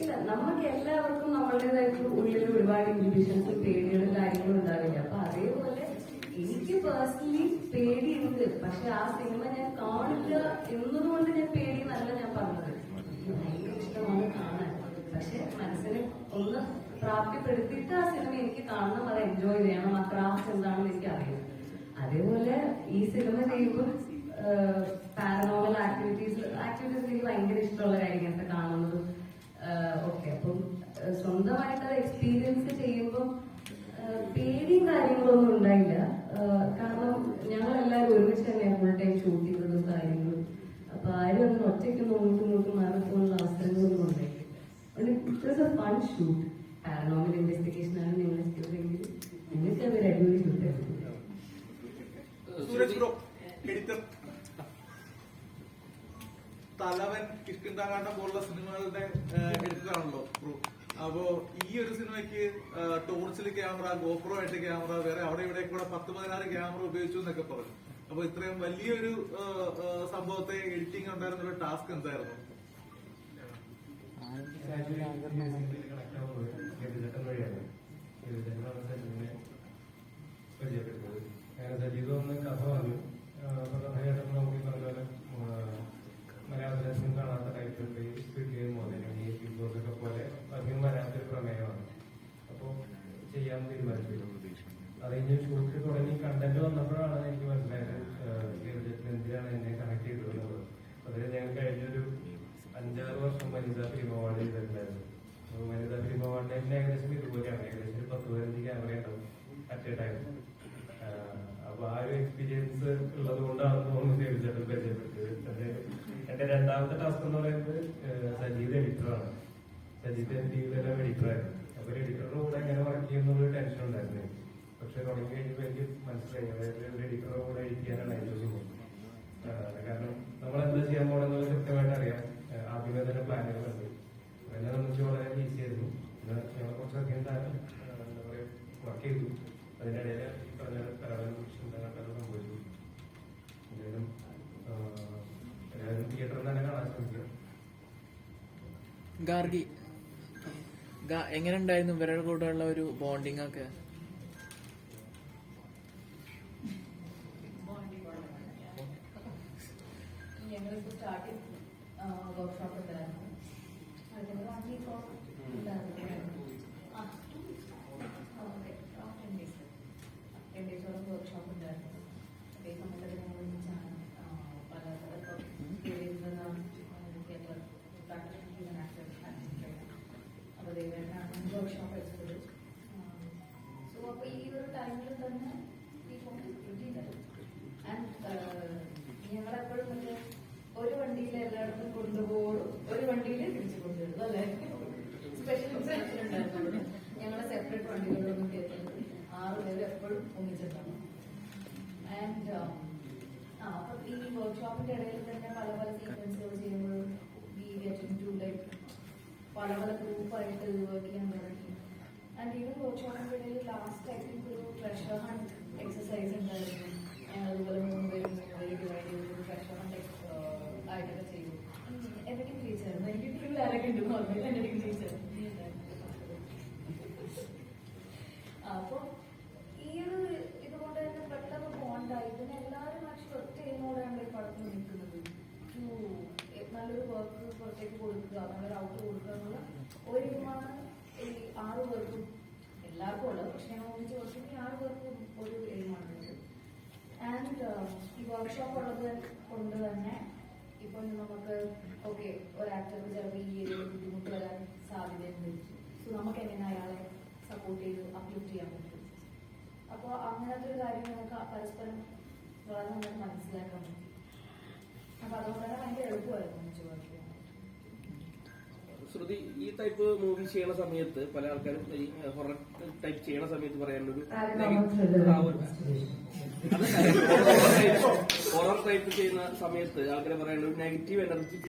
ഇല്ല നമുക്ക് എല്ലാവർക്കും നമ്മളുടേതായിട്ടുള്ള ഉള്ളിൽ ഒരുപാട് ഇൻഹിബിഷൻസ് പേടികളും കാര്യങ്ങളും ഉണ്ടാവില്ല. അപ്പൊ അതേപോലെ എനിക്ക് പേഴ്സണലി പേടിയുണ്ട്. പക്ഷെ ആ സിനിമ ഞാൻ കാണില്ല എന്നതുകൊണ്ട് ഞാൻ പേടി എന്നല്ല ഞാൻ പറഞ്ഞത്. ഭയങ്കര ഇഷ്ടമാണ് കാണാൻ. പക്ഷെ മനസ്സിനെ ഒന്ന് പ്രാപ്തിപ്പെടുത്തിയിട്ട് ആ സിനിമ എനിക്ക് കാണണം അത് എൻജോയ് ചെയ്യണം. ആ ക്രാഫ്റ്റ് എന്താണെന്ന് എനിക്ക് അറിയാം അതേപോലെ ഈ സിനിമ ചെയ്യുമ്പോൾ പാരനോമൽ ആക്ടിവിറ്റീസ് ആക്ടിവിറ്റീസ് എനിക്ക് ഭയങ്കര ഇഷ്ടമുള്ള കാര്യം ഇങ്ങനത്തെ ആ, സ്വന്തമായിട്ട് അത് എക്സ്പീരിയൻസ് ചെയ്യുമ്പോൾ പേടിയും കാര്യങ്ങളൊന്നും ഉണ്ടായില്ല. കാരണം ഞങ്ങൾ എല്ലാവരും ഒരുമിച്ച് തന്നെയാണ് ഫുൾ ടൈം ഷൂട്ട് ചെയ്തതും കാര്യങ്ങളും. അപ്പൊ ആരും അങ്ങനെ ഒറ്റയ്ക്ക് നോക്കി നോക്കി മാറിപ്പോകുന്ന അവസരങ്ങളൊന്നും a fun shoot paranormal investigation ആണ് നിങ്ങൾ എത്തിയതെങ്കിൽ നിങ്ങൾക്ക് അത് അടിപൊളി ഷൂട്ടായിരുന്നു തലവൻ കിഷ്കിന്താകാണ്ടം പോലുള്ള സിനിമകളുടെ എഡിറ്ററാണല്ലോ അപ്പോ ഈ ഒരു സിനിമയ്ക്ക് ടോർച്ചിൽ ക്യാമറ ഗോപ്രോ ആയിട്ട് ക്യാമറ വേറെ അവിടെ ഇവിടെ കൂടെ പത്ത് പതിനാറ് ക്യാമറ ഉപയോഗിച്ചു എന്നൊക്കെ പറഞ്ഞു അപ്പൊ ഇത്രയും വലിയൊരു സംഭവത്തെ എഡിറ്റിംഗ് ഉണ്ടായിരുന്ന ഒരു ടാസ്ക് എന്തായിരുന്നു പരിചയപ്പെട്ടത് അങ്ങനെ സജീവ് ഒന്ന് കഥ പറഞ്ഞു കഥയായിട്ട് നമുക്ക് ഈ പറഞ്ഞ പോലെ മലയാളത്തിലെ സിനിമ കാണാത്ത സ്ക്രിപ്റ്റ് മോഡൽ ഈ ബിഗ് ബോസ് ഒക്കെ പോലെ പ്രമേയമാണ്. അപ്പോൾ ചെയ്യാൻ തീരുമാനിച്ചു അത് കഴിഞ്ഞ് ഷൂട്ട് തുടങ്ങി കണ്ടന്റ് വന്നപ്പോഴാണ് എനിക്ക് മനസ്സിലായത് കേരളത്തിൽ എന്തിനാണ് എന്നെ കണക്ട് ചെയ്തിട്ടുള്ളത്? അതിൽ ഞാൻ കഴിഞ്ഞൊരു അഞ്ചാറ് വർഷം വനിതാ ഫിലിം അവാർഡ് ചെയ്തിട്ടുണ്ടായിരുന്നു. അപ്പൊ വനിതാ ഫിലിം അവാർഡ് തന്നെ ഏകദേശം ഇതുപോലെയാണ്. ഏകദേശം ഒരു പത്ത് പതിനഞ്ച് ക്യാമറ ഉണ്ടാവും അറ്റ് എ ടൈം അപ്പൊ ആ ഒരു എക്സ്പീരിയൻസ് ഉള്ളത് കൊണ്ടാണ് തോന്നുന്നു തീർച്ചയായിട്ടും പരിചയപ്പെട്ടത് എന്റെ രണ്ടാമത്തെ ടാസ്ക് എന്ന് പറയുന്നത് സജീവ് എഡിറ്ററാണ് സജീത് എം ടിവിയിലെല്ലാം എഡിറ്ററായിരുന്നു അപ്പൊ എഡിറ്ററുടെ കൂടെ എങ്ങനെ വർക്ക് ചെയ്യുന്നുള്ള ടെൻഷൻ ഉണ്ടായിരുന്നു പക്ഷെ തുടങ്ങി കഴിഞ്ഞപ്പോൾ എനിക്ക് മനസ്സിലായി. അതായത് എഡിറ്ററുടെ കൂടെ എഡിറ്റ് ചെയ്യാനാണ് ഏറ്റവും സുഖം കാരണം നമ്മൾ എന്താ ചെയ്യാൻ പോകണമെന്നുള്ളത് കൃത്യമായിട്ട് അറിയാം. ആദ്യമേ തന്നെ പ്ലാനുകളുണ്ട് എന്നെ സംബന്ധിച്ച് വളരെ ഈസി ആയിരുന്നു. ഞങ്ങൾ കുറച്ചധികം താരം എന്താ പറയുക വർക്ക് ചെയ്തു. അതിനിടയിൽ പറഞ്ഞ ചിന്തകളൊക്കെ സംഭവിച്ചു. എന്തായാലും എല്ലാവരും തിയേറ്ററിൽ തന്നെ കാണാൻ ശ്രമിക്കുക. ഗാർഗി എങ്ങനെ ഉണ്ടായിരുന്നു ഇവരുടെ കൂടെയുള്ള ഒരു ബോണ്ടിങ് ഒക്കെ? സ്റ്റാർട്ടിങ് വീക്ക് ഓഫ് ഉണ്ടായിരുന്നു ഒരു ടൈമിൽ തന്നെ ഈ ഫോൺ കിട്ടിയിട്ടുണ്ട് ആൻഡ് ഞങ്ങളെപ്പോഴും മറ്റേ ഒരു വണ്ടിയിൽ എല്ലായിടത്തും കൊണ്ടുപോകും ഒരു വണ്ടിയിൽ തിരിച്ചു കൊണ്ടുവരും അല്ലേ? സ്പെഷ്യൽ ഇൻസ്ട്രക്ഷൻ ഉണ്ടായിരുന്നു ഞങ്ങളെ സെപ്പറേറ്റ് വണ്ടികളിലൊന്നും കയറ്റുന്നത് ആറ് പേര് എപ്പോഴും ഒന്നിച്ചിട്ടാണ്. ആൻഡ് ആ അപ്പം ഈ വർക്ക്ഷോപ്പിന്റെ ഇടയിൽ തന്നെ പല പല സീക്വൻസുകൾ ചെയ്യുമ്പോഴും വി ഗെറ്റ് ടു ലൈക്ക് പല പല ഗ്രൂപ്പായിട്ട് വർക്ക് ചെയ്യാൻ തുടങ്ങി. ആൻഡ് ഈവൻ വർക്ക്ഷോപ്പിന്റെ ലാസ്റ്റ് ഐ തിങ്ക് ഒരു ട്രഷർ ഹണ്ട് എക്സസൈസ് ഉണ്ടായിരുന്നു അതുപോലെ മുംബൈ മുംബൈ ഡിവൈഡ് ചെയ്ത് ഒരു ട്രഷർ ഹണ്ട് ആയിട്ടൊക്കെ ചെയ്തു. എന്തെങ്കിലും ടീച്ചർ എനിക്ക് ടീമിൽ ആരൊക്കെ ഉണ്ട്. ഓർമ്മയില്ല എന്തെങ്കിലും ടീച്ചർ അപ്പൊ ഈ ഒരു ഇതുകൊണ്ട് തന്നെ പെട്ടെന്ന് ബോണ്ടായി പിന്നെ എല്ലാവരും ആക്ച്വലി ഒറ്റ എയിമോടെയാണ് ഈ പടത്തിൽ നിൽക്കുന്നത്. നല്ലൊരു വർക്ക് പുറത്തേക്ക് കൊടുക്കുക നല്ലൊരു ഔട്ട് കൊടുക്കുക എന്നുള്ള ഒരു ഈ ആറ് പേർക്കും എല്ലാവർക്കും ഉള്ളത്. പക്ഷെ ഞങ്ങൾ ഒന്നിച്ച് വർഷം ഈ ആറ് പേർക്കും ഒരു എയിമാണ് ആൻഡ് ഈ വർക്ക്ഷോപ്പ് ഉള്ളത് കൊണ്ട് തന്നെ ഇപ്പൊ നമുക്ക് ഓക്കെ ഒരു ചിലപ്പോൾ ഈ ഏരിയയിൽ ബുദ്ധിമുട്ട് വരാൻ സാധ്യതയുണ്ട് സോ നമുക്ക് എങ്ങനെ അയാളെ സപ്പോർട്ട് ചെയ്ത് അപ്ലിഫ്റ്റ് ചെയ്യാൻ പറ്റും? അപ്പോൾ അങ്ങനത്തെ ഒരു കാര്യം നമുക്ക് പരസ്പരം വളരെ നന്നായി മനസ്സിലാക്കാൻ പറ്റും. അപ്പൊ അതുകൊണ്ട് തന്നെ ഭയങ്കര എളുപ്പമായിരുന്നു ചെയ്യാൻ. ശ്രുതി ഈ ടൈപ്പ് മൂവി ചെയ്യണ സമയത്ത് പല ആൾക്കാരും ഈ ഹൊറർ ടൈപ്പ് ചെയ്യണ സമയത്ത് പറയാനുള്ളത് ഹൊറർ ടൈപ്പ് ചെയ്യുന്ന സമയത്ത് ആൾക്കാർ പറയാനുള്ളത് നെഗറ്റീവ് എനർജി